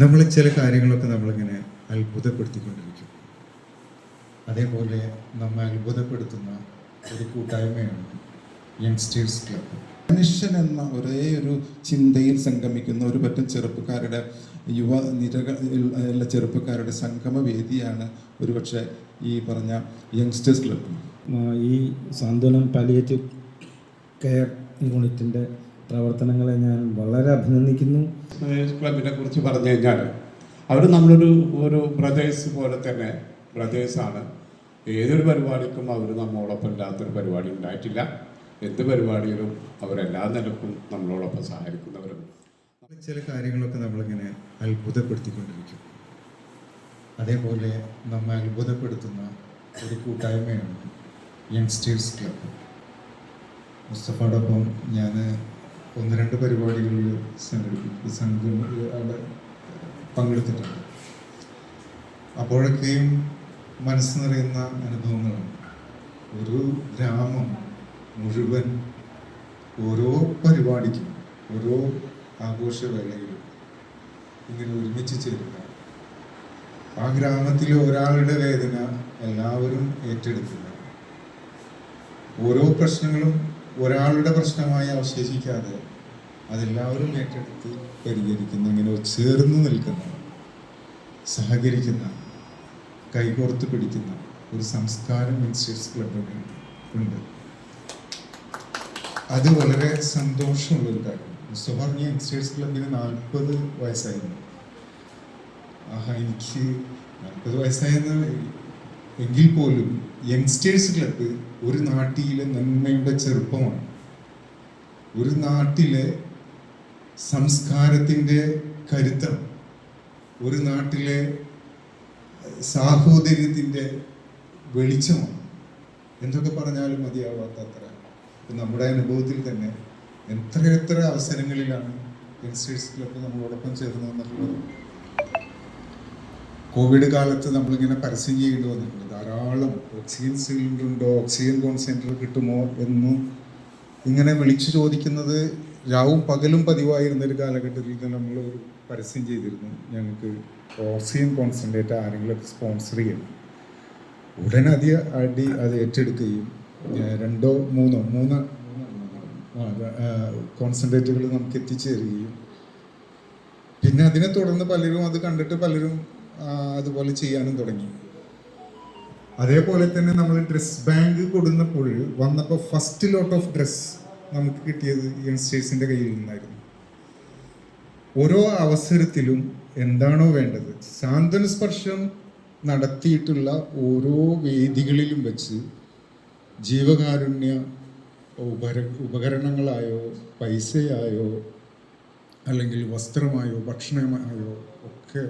നമ്മൾ ചില കാര്യങ്ങളൊക്കെ നമ്മളിങ്ങനെ അത്ഭുതപ്പെടുത്തിക്കൊണ്ടിരിക്കും. അതേപോലെ നമ്മെ അത്ഭുതപ്പെടുത്തുന്ന ഒരു കൂട്ടായ്മയാണ് യങ്സ്റ്റേഴ്സ് ക്ലബ്ബ്. മനുഷ്യൻ എന്ന ഒരേ ഒരു ചിന്തയിൽ സംഗമിക്കുന്ന ഒരു പറ്റം ചെറുപ്പക്കാരുടെ യുവ നിരകൾ ഉള്ള ചെറുപ്പക്കാരുടെ സംഗമ വേദിയാണ് ഒരുപക്ഷെ ഈ പറഞ്ഞ യങ്സ്റ്റേഴ്സ് ക്ലബ്ബ്. ഈ സാന്ത്വനം പാലിയേറ്റീവ് കെയർ യൂണിറ്റിന്റെ പ്രവർത്തനങ്ങളെ ഞാൻ വളരെ അഭിനന്ദിക്കുന്നു. ക്ലബിനെ കുറിച്ച് പറഞ്ഞു കഴിഞ്ഞാൽ അവർ നമ്മളൊരു ഒരു ബ്രദേഴ്സ് പോലെ തന്നെ ബ്രദേഴ്സാണ് ഏതൊരു പരിപാടിക്കും അവർ നമ്മളോടൊപ്പം ഇല്ലാത്തൊരു പരിപാടി ഉണ്ടായിട്ടില്ല. എന്ത് പരിപാടിയിലും അവരെല്ലാ നിലക്കും നമ്മളോടൊപ്പം സഹായിക്കുന്നവരും ചില കാര്യങ്ങളൊക്കെ നമ്മളിങ്ങനെ അത്ഭുതപ്പെടുത്തിക്കൊണ്ടിരിക്കും. അതേപോലെ നമ്മെ അത്ഭുതപ്പെടുത്തുന്ന ഒരു കൂട്ടായ്മയാണ് യങ്സ്റ്റേഴ്സ് ക്ലബ്ബ് മുസ്തഫയോടൊപ്പം ഞാൻ ഒന്ന് രണ്ട് പരിപാടികളിൽ സംഘടിപ്പിക്കും സംഘം അവിടെ പങ്കെടുത്തിട്ടുണ്ട്. അപ്പോഴൊക്കെയും മനസ്സ് നിറയുന്ന അനുഭവങ്ങളാണ്. ഒരു ഗ്രാമം മുഴുവൻ ഓരോ പരിപാടിക്കും ഓരോ ആഘോഷവേളയിലും ഇങ്ങനെ ഒരുമിച്ച് ചേരുക ആ ഗ്രാമത്തിലെ ഒരാളുടെ വേദന എല്ലാവരും ഏറ്റെടുക്കുക ഓരോ പ്രശ്നങ്ങളും ഒരാളുടെ പ്രശ്നമായി അവശേഷിക്കാതെ അതെല്ലാവരും ഏറ്റെടുത്ത് പരിഹരിക്കുന്ന ഇങ്ങനെ ചേർന്ന് നിൽക്കുന്ന സഹകരിക്കുന്ന കൈകോർത്ത് പിടിക്കുന്ന ഒരു സംസ്കാരം മിനിസ്റ്റേഴ്സ് ക്ലബിന് ഉണ്ട്. അത് വളരെ സന്തോഷമുള്ള ഒരു കാര്യം മുസ്തഫ യങ്സ്റ്റേഴ്സ് ക്ലബിന് നാൽപ്പത് വയസ്സായിരുന്നു. ആഹാ എനിക്ക് നാൽപ്പത് വയസ്സായെന്ന് എങ്കിൽ പോലും യങ്സ്റ്റേഴ്സ് ക്ലബ്ബ് ഒരു നാട്ടിലെ നന്മയുടെ ചെറുപ്പമാണ്. ഒരു നാട്ടിലെ സംസ്കാരത്തിന്റെ കരുത്തം ഒരു നാട്ടിലെ സാഹോദര്യത്തിന്റെ വെളിച്ചമാണ്. എന്തൊക്കെ പറഞ്ഞാലും മതിയാവാത്തത്ര. അത്ര നമ്മുടെ അനുഭവത്തിൽ തന്നെ എത്ര എത്ര അവസരങ്ങളിലാണ് യങ്സ്റ്റേഴ്സ് ക്ലബ്ബ് നമ്മളോടൊപ്പം ചേർന്നതെന്നുള്ളത് കോവിഡ് കാലത്ത് നമ്മളിങ്ങനെ പരസ്യം ചെയ്യേണ്ടി വന്നിട്ടുണ്ട്. ധാരാളം ഓക്സിജൻ സിലിണ്ടർ ഉണ്ടോ? ഓക്സിജൻ കോൺസെൻട്രേറ്റർ കിട്ടുമോ എന്ന് ഇങ്ങനെ വിളിച്ചു ചോദിക്കുന്നത് രാവും പകലും പതിവായിരുന്ന ഒരു കാലഘട്ടത്തിൽ തന്നെ നമ്മൾ ഒരു പരസ്യം ചെയ്തിരുന്നു. ഞങ്ങൾക്ക് ഓക്സിജൻ കോൺസെൻട്രേറ്റ് ആരെങ്കിലും സ്പോൺസർ ചെയ്യണം. ഉടനെ അതി അടി അത് ഏറ്റെടുക്കുകയും രണ്ടോ മൂന്നോ മൂന്ന് കോൺസെൻട്രേറ്റുകൾ നമുക്ക് എത്തിച്ചേരുകയും. പിന്നെ അതിനെ തുടർന്ന് പലരും അത് കണ്ടിട്ട് പലരും അതുപോലെ ചെയ്യാനും തുടങ്ങി. അതേപോലെ തന്നെ നമ്മൾ ഡ്രസ് ബാങ്ക് കൊടുന്നപ്പോൾ വന്നപ്പോൾ ഫസ്റ്റ് ലോട്ട് ഓഫ് ഡ്രസ് നമുക്ക് കിട്ടിയത് യങ്സ്റ്റേഴ്സിന്റെ കയ്യിൽ നിന്നായിരുന്നു. ഓരോ അവസരത്തിലും എന്താണോ വേണ്ടത് സാന്ത്വന സ്പർശം നടത്തിയിട്ടുള്ള ഓരോ വേദികളിലും വെച്ച് ജീവകാരുണ്യ ഉപര ഉപകരണങ്ങളായോ പൈസയായോ അല്ലെങ്കിൽ വസ്ത്രമായോ ഭക്ഷണമായോ ഒക്കെ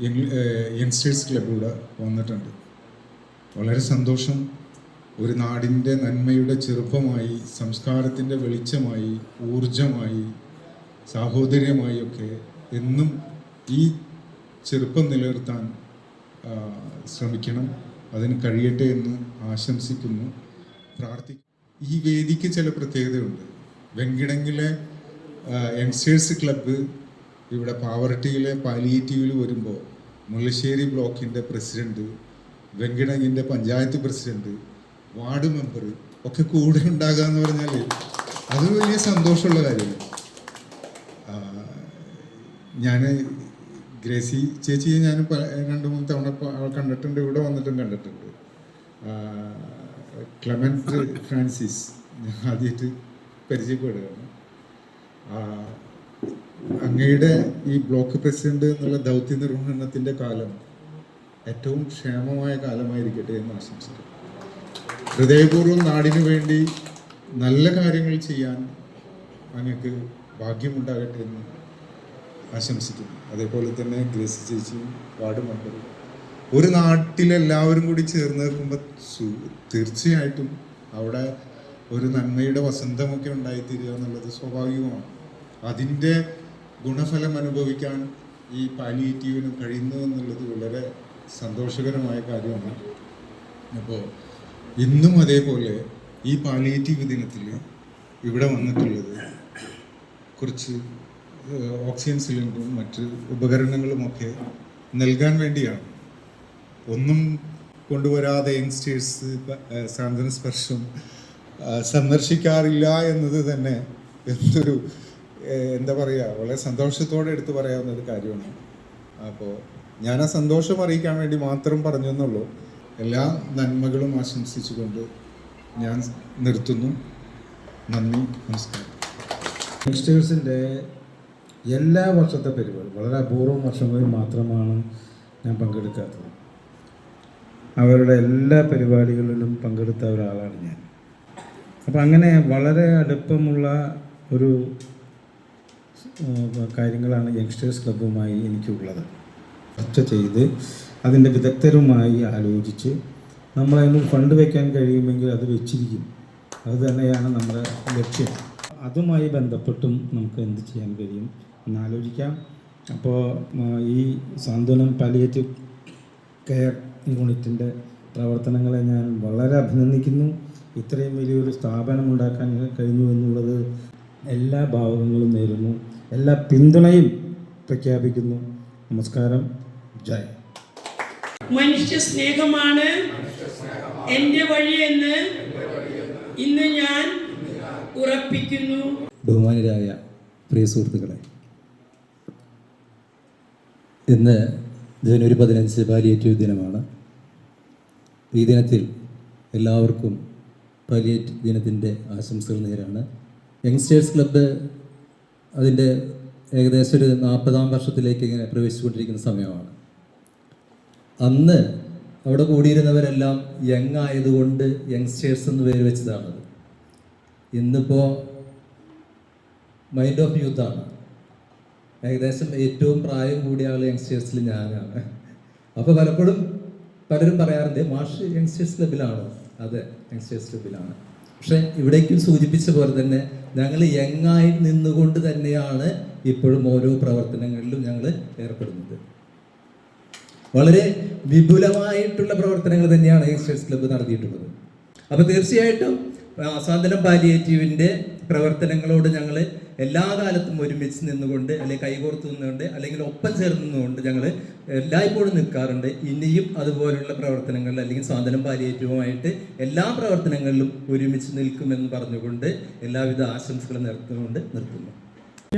യങ്സ്റ്റേഴ്സ് ക്ലബിലൂടെ വന്നിട്ടുണ്ട്. വളരെ സന്തോഷം. ഒരു നാടിന്റെ നന്മയുടെ ചെറുപ്പമായി സംസ്കാരത്തിന്റെ വെളിച്ചമായി ഊർജമായി സാഹോദര്യമായി ഒക്കെ എന്നും ഈ ചെറുപ്പം നിലനിർത്താൻ ശ്രമിക്കണം. അതിന് കഴിയട്ടെ എന്ന് ആശംസിക്കുന്നു. പ്രാർത്ഥി ഈ വേദിക്ക് ചില പ്രത്യേകതയുണ്ട്. വെങ്കിടങ്ങിലെ യങ്സ്റ്റേഴ്സ് ക്ലബ്ബ് ഇവിടെ പാവർട്ടിയിലെ പാലിയേറ്റീവിൽ വരുമ്പോൾ മുല്ലശ്ശേരി ബ്ലോക്കിന്റെ പ്രസിഡന്റ് വെങ്കിടങ്ങിന്റെ പഞ്ചായത്ത് പ്രസിഡന്റ് വാർഡ് മെമ്പർ ഒക്കെ കൂടെ ഉണ്ടാകുക എന്ന് പറഞ്ഞാൽ അത് വലിയ സന്തോഷമുള്ള കാര്യമാണ്. ഞാൻ ഗ്രേസി ചേച്ചിയെ ഞാൻ രണ്ട് മൂന്ന് തവണ കണ്ടിട്ടുണ്ട് ഇവിടെ വന്നിട്ടും കണ്ടിട്ടുണ്ട്. ക്ലമൻസ് ഫ്രാൻസിസ് ആദ്യമായിട്ട് പരിചയപ്പെടുകയാണ്. അങ്ങയുടെ ഈ ബ്ലോക്ക് പ്രസിഡന്റ് എന്നുള്ള ദൗത്യ നിർവഹണത്തിന്റെ കാലം ഏറ്റവും ക്ഷേമമായ കാലമായിരിക്കട്ടെ എന്ന് ആശംസിക്കുന്നു. ഹൃദയപൂർവം നാടിനു വേണ്ടി നല്ല കാര്യങ്ങൾ ചെയ്യാൻ അങ്ങക്ക് ഭാഗ്യമുണ്ടാകട്ടെ എന്ന് ആശംസിക്കുന്നു. അതേപോലെ തന്നെ ഗ്രേസി ചേച്ചിയും വാർഡ് മെമ്പറും. ഒരു നാട്ടിലെല്ലാവരും കൂടി ചേർന്ന് നിൽക്കുമ്പോൾ തീർച്ചയായിട്ടും അവിടെ ഒരു നന്മയുടെ വസന്തമൊക്കെ ഉണ്ടായിത്തീരുക എന്നുള്ളത് സ്വാഭാവികമാണ്. അതിന്റെ ഗുണഫലം അനുഭവിക്കാൻ ഈ പാലിയേറ്റീവിന് കഴിയുന്നു എന്നുള്ളത് വളരെ സന്തോഷകരമായ കാര്യമാണ്. അപ്പോൾ ഇന്നും അതേപോലെ ഈ പാലിയേറ്റീവ് ദിനത്തിൽ ഇവിടെ വന്നിട്ടുള്ളത് കുറച്ച് ഓക്സിജൻ സിലിണ്ടറും മറ്റ് ഉപകരണങ്ങളുമൊക്കെ നൽകാൻ വേണ്ടിയാണ്. ഒന്നും കൊണ്ടുവരാതെ യങ്സ്റ്റേഴ്സ് സാന്ത്വന സ്പർശം സന്ദർശിക്കാറില്ല എന്നത് തന്നെ എന്തൊരു എന്താ പറയുക വളരെ സന്തോഷത്തോടെ എടുത്തു പറയാവുന്ന ഒരു കാര്യമാണ്. അപ്പോൾ ഞാൻ ആ സന്തോഷം അറിയിക്കാൻ വേണ്ടി മാത്രം പറഞ്ഞു എന്നുള്ളൂ എല്ലാ നന്മകളും ആശംസിച്ചുകൊണ്ട് ഞാൻ നിർത്തുന്നു. നന്ദി നമസ്കാരം. യങ്സ്റ്റേഴ്സിന്റെ എല്ലാ വർഷത്തെ പരിപാടി വളരെ അപൂർവം വർഷങ്ങളിൽ മാത്രമാണ് ഞാൻ പങ്കെടുക്കാത്തത്. അവരുടെ എല്ലാ പരിപാടികളിലും പങ്കെടുത്ത ഒരാളാണ് ഞാൻ. അപ്പം അങ്ങനെ വളരെ അടുപ്പമുള്ള ഒരു കാര്യങ്ങളാണ് യങ്സ്റ്റേഴ്സ് ക്ലബ്ബുമായി എനിക്കുള്ളത്. ചർച്ച ചെയ്ത് അതിന്റെ വിദഗ്ധരുമായി ആലോചിച്ച് നമ്മളതിന് ഫണ്ട് വയ്ക്കാൻ കഴിയുമെങ്കിൽ അത് വെച്ചിരിക്കും. അത് തന്നെയാണ് നമ്മുടെ ലക്ഷ്യം. അതുമായി ബന്ധപ്പെട്ടും നമുക്ക് എന്ത് ചെയ്യാൻ കഴിയും എന്നാലോചിക്കാം. അപ്പോൾ ഈ സാന്ത്വനം പാലിയേറ്റീവ് കെയർ യൂണിറ്റിന്റെ പ്രവർത്തനങ്ങളെ ഞാൻ വളരെ അഭിനന്ദിക്കുന്നു. ഇത്രയും വലിയൊരു സ്ഥാപനം ഉണ്ടാക്കാൻ കഴിഞ്ഞു എന്നുള്ളത് എല്ലാ ഭാവങ്ങളും നേരുന്നു. എല്ലാ പിന്തുണയും പ്രഖ്യാപിക്കുന്നു. നമസ്കാരം. ജയ്. മനുഷ്യ സ്നേഹമാണ് എന്റെ വഴിയെന്ന് ഇന്ന് ഞാൻ ഉറപ്പിക്കുന്നു. ബഹുമാനരായ പ്രിയ സുഹൃത്തുക്കളെ ഇന്ന് ജനുവരി പതിനഞ്ച് പാലിയേറ്റീവ് ദിനമാണ്. ഈ ദിനത്തിൽ എല്ലാവർക്കും പാലിയേറ്റീവ് ദിനത്തിന്റെ ആശംസകൾ നേരാണ്. യങ്സ്റ്റേഴ്സ് ക്ലബ്ബ് അതിന്റെ ഏകദേശം ഒരു നാൽപ്പതാം വർഷത്തിലേക്ക് ഇങ്ങനെ പ്രവേശിച്ചുകൊണ്ടിരിക്കുന്ന സമയമാണ്. അന്ന് അവിടെ കൂടിയിരുന്നവരെല്ലാം യങ് ആയതുകൊണ്ട് യങ്സ്റ്റേഴ്സ് എന്ന് പേര് വെച്ചതാണത് ഇന്നിപ്പോൾ മൈൻഡ് ഓഫ് യൂത്താണ് ഏകദേശം ഏറ്റവും പ്രായം കൂടിയ ആൾ യങ്സ്റ്റേഴ്സിൽ ഞാനാണ്. അപ്പോൾ പലപ്പോഴും പലരും പറയാറുണ്ട് മാഷ് യങ്സ്റ്റേഴ്സ് ക്ലബിലാണോ അതെ യങ്സ്റ്റേഴ്സ് ക്ലബിലാണ് പക്ഷേ ഇവിടേക്കും സൂചിപ്പിച്ച പോലെ തന്നെ ഞങ്ങൾ യങ്ങായി നിന്നുകൊണ്ട് തന്നെയാണ് ഇപ്പോഴും ഓരോ പ്രവർത്തനങ്ങളിലും ഞങ്ങൾ ഏർപ്പെടുന്നത്. വളരെ വിപുലമായിട്ടുള്ള പ്രവർത്തനങ്ങൾ തന്നെയാണ് യങ്സ്റ്റേഴ്സ് ക്ലബ്ബ് നടത്തിയിട്ടുള്ളത്. അപ്പോൾ തീർച്ചയായിട്ടും സ്വാതന്ത്ര്യം പാലിയേറ്റീവിന്റെ പ്രവർത്തനങ്ങളോട് ഞങ്ങൾ എല്ലാ കാലത്തും ഒരുമിച്ച് നിന്നുകൊണ്ട് അല്ലെങ്കിൽ കൈകോർത്ത് നിന്നുകൊണ്ട് അല്ലെങ്കിൽ ഒപ്പം ചേർന്ന് നിന്നുകൊണ്ട് ഞങ്ങൾ എല്ലായ്പ്പോഴും നിൽക്കാറുണ്ട്. ഇനിയും അതുപോലുള്ള പ്രവർത്തനങ്ങളിൽ അല്ലെങ്കിൽ സ്വാതന്ത്ര്യം പാലിയേറ്റവുമായിട്ട് എല്ലാ പ്രവർത്തനങ്ങളിലും ഒരുമിച്ച് നിൽക്കുമെന്ന് പറഞ്ഞുകൊണ്ട് എല്ലാവിധ ആശംസകളും നിർത്തുകൊണ്ട് നിർത്തുന്നു.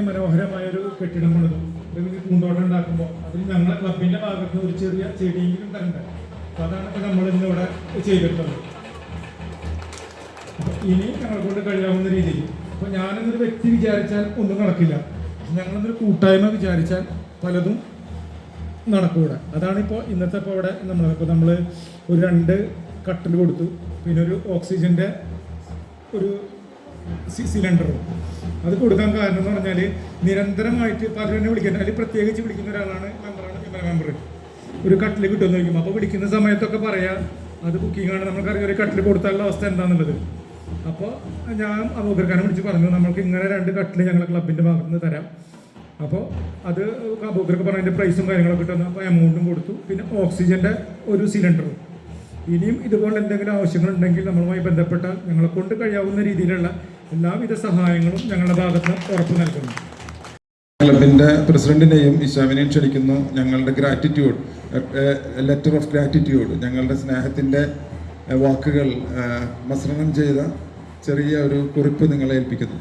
മനോഹരമായൊരു കെട്ടിടം പണിതു പ്രകൃതി പൂന്തോട്ടം ഉണ്ടാക്കുമ്പോൾ അതിൽ ഞങ്ങളെ ക്ലബിന്റെ ഭാഗത്ത് ഒരു ചെറിയ ചെടിയെങ്കിലും തരണ്ടേ അതാണ് നമ്മൾ ഇന്നിവിടെ ചെയ്തിട്ടുള്ളത്. ഇനി ഞങ്ങളെ കൊണ്ട് കഴിയാവുന്ന രീതിയിൽ അപ്പൊ ഞാനെന്നൊരു വ്യക്തി വിചാരിച്ചാൽ ഒന്നും നടക്കില്ല. ഞങ്ങളെന്നൊരു കൂട്ടായ്മ വിചാരിച്ചാൽ പലതും നടക്കൂടെ. അതാണിപ്പോൾ ഇന്നത്തെ ഇപ്പോൾ ഇവിടെ നമ്മൾ ഇപ്പോൾ നമ്മൾ ഒരു രണ്ട് കട്ടിൽ കൊടുത്തു. പിന്നെ ഒരു ഓക്സിജന്റെ ഒരു സിലിണ്ടറും. അത് കൊടുക്കാൻ കാരണം എന്ന് പറഞ്ഞാൽ നിരന്തരമായിട്ട് പലരും എന്നെ വിളിക്കുന്നത് അതിൽ പ്രത്യേകിച്ച് വിളിക്കുന്ന ഒരാളാണ് മെമ്പറാണ് വിമല മെമ്പർ ഒരു കട്ടിൽ കിട്ടുമെന്ന് ചോദിക്കും. അപ്പോൾ വിളിക്കുന്ന സമയത്തൊക്കെ പറയാം അത് ബുക്കിംഗ് ആണ് നമുക്കറിയാം ഒരു കട്ടിൽ കൊടുത്താലുള്ള അവസ്ഥ എന്താണെന്നുള്ളത് അപ്പോൾ ഞാൻ അബൂബർഖാനെ വിളിച്ച് പറഞ്ഞു നമ്മൾക്ക് ഇങ്ങനെ രണ്ട് കട്ടിൽ ഞങ്ങളെ ക്ലബിന്റെ ഭാഗത്ത് നിന്ന് തരാം. അപ്പോൾ അത് അബൂബർക്ക് പറഞ്ഞതിന്റെ പ്രൈസും കാര്യങ്ങളൊക്കെ കിട്ടുന്നു അപ്പോൾ എമൗണ്ടും കൊടുത്തു. പിന്നെ ഓക്സിജന്റെ ഒരു സിലിണ്ടറും ഇനിയും ഇതുപോലെ എന്തെങ്കിലും ആവശ്യങ്ങളുണ്ടെങ്കിൽ നമ്മളുമായി ബന്ധപ്പെട്ട ഞങ്ങളെ കൊണ്ട് കഴിയാവുന്ന രീതിയിലുള്ള എല്ലാവിധ സഹായങ്ങളും ഞങ്ങളുടെ ഭാഗത്ത് ഉറപ്പ് നൽകുന്നു. ക്ലബിന്റെ പ്രസിഡന്റിനെയും ഇഷാവിനെയും ക്ഷണിക്കുന്നു ഞങ്ങളുടെ ഗ്രാറ്റിറ്റ്യൂഡ് ലെറ്റർ ഓഫ് ഗ്രാറ്റിറ്റ്യൂഡ് ഞങ്ങളുടെ സ്നേഹത്തിന്റെ വാക്കുകൾ മസ്രണം ചെയ്ത ചെറിയ ഒരു കുറിപ്പ് നിങ്ങളെ ഏൽപ്പിക്കുന്നു.